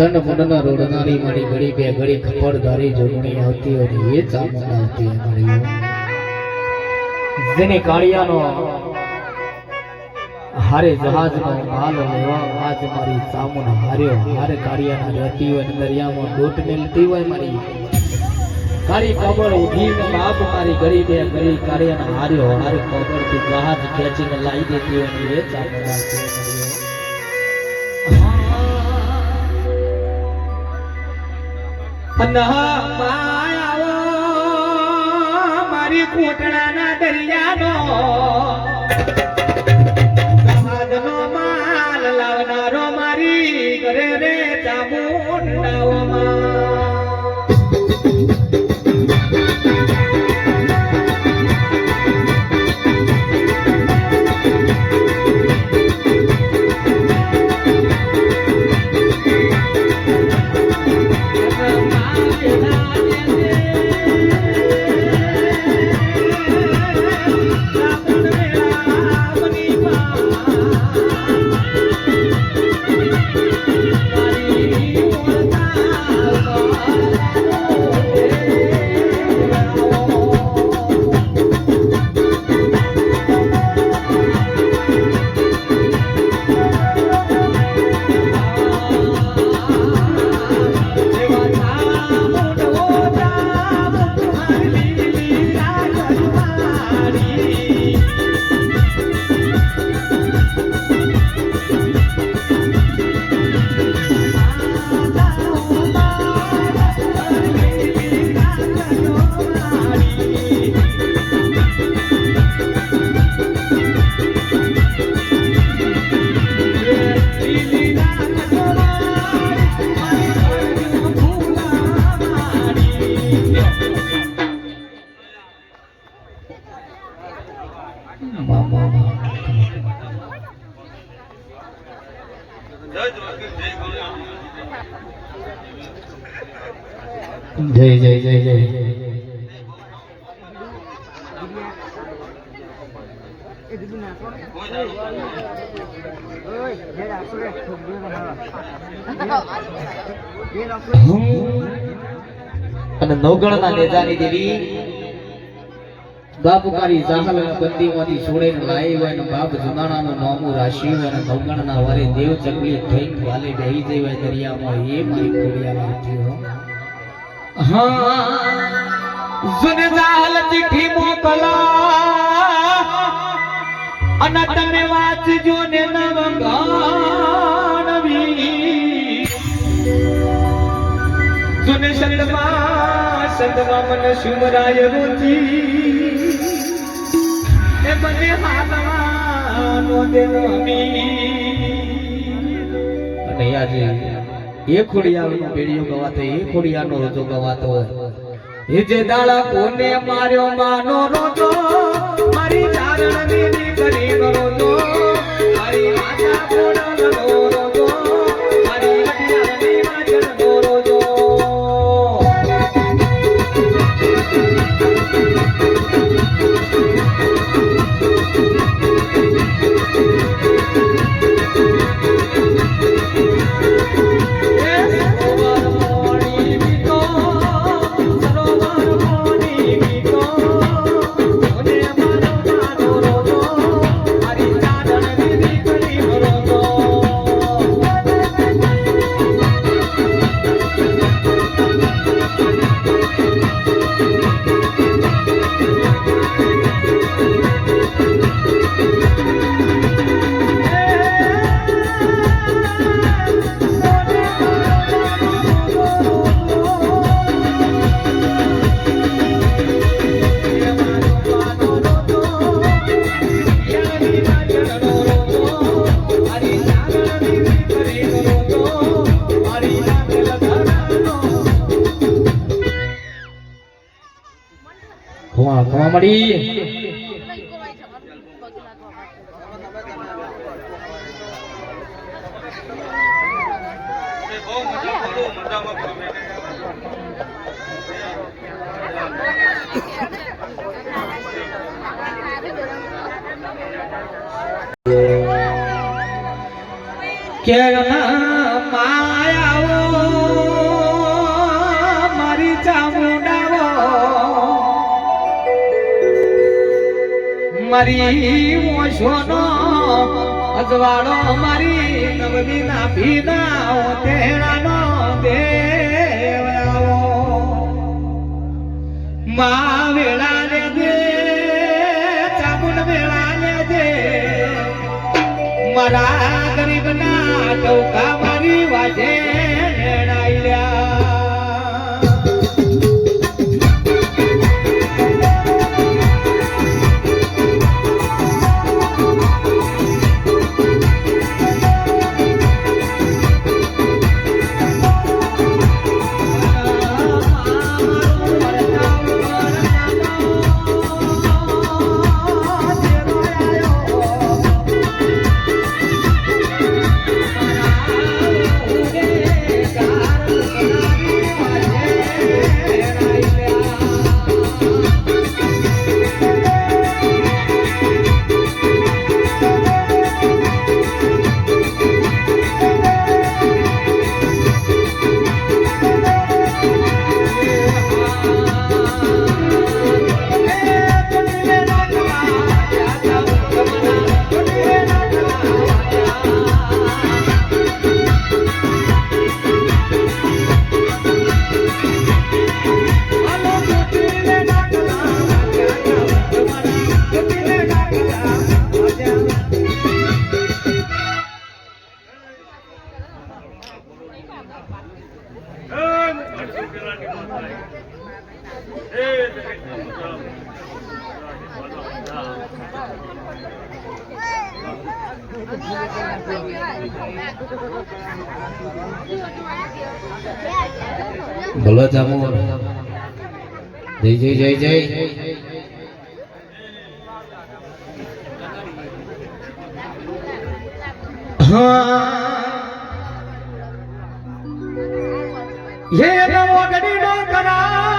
ચંડ મુંડના રોડનારી મારી ઘડી બે ઘડી ખપરધારી જોગણી આવતી હતી એ ચામુંડ આવતી હોય જેને કાળિયાનો હારે જહાજનો માલ લેવા આજ મારી ચામુંડ હાર્યો. હારે કાળિયાના રહેતી હોય દરિયામાં ડોટ મેલતી હોય મારી. કાળી કબર ઉઠી ને બાપ મારી ગરી બે ગરી કાળિયાના હાર્યો. હારે કબરથી જહાજ ખેંચીને લાવી દેતી હોય એ ચામુંડ મારી કોટડાના દરિયાનો. જય જય જય જય. અને નવગણના નેજાની દેવી બાપુકારી જાહલ બંદીમાંથી છોડીને હોય અને બાપ જુનાણાનું નામું રાશિયું અને નવગણના વારે દેવ ચકલી થઈ વાલે જઈ હોય દરિયામાં, એ મારી ખોડિયા લાગતી હો. હા સુને જાલ ચિઠ્ઠી મોકલા. અને તમે વાંચજો ને નવગાણવી સુને સંતમાં સંતમાં મને સુમરાય રુચિ. એ મને હાલવાનો દેનો અને આજે એ ખોડિયાનો પેઢીઓ ગવાતો એ ખોડિયાનો રોજો ગવાતો હોય. એ જે દાડા કોને માર્યો, માનો રોજો, મારી ચારણની દીકરી નો રોજો. મળી કેરના મારી મોશોનો અજવાળો મારી નવમીના ભીના તેણાનો દેવ આવો મા વેળા લે દે, ચામુંડ વેળા દે. મારા ગરીબના ટોકા મારી વાજે ભલો ચામુર જય જય જય જય. હે. નવો ગડીનો કરાય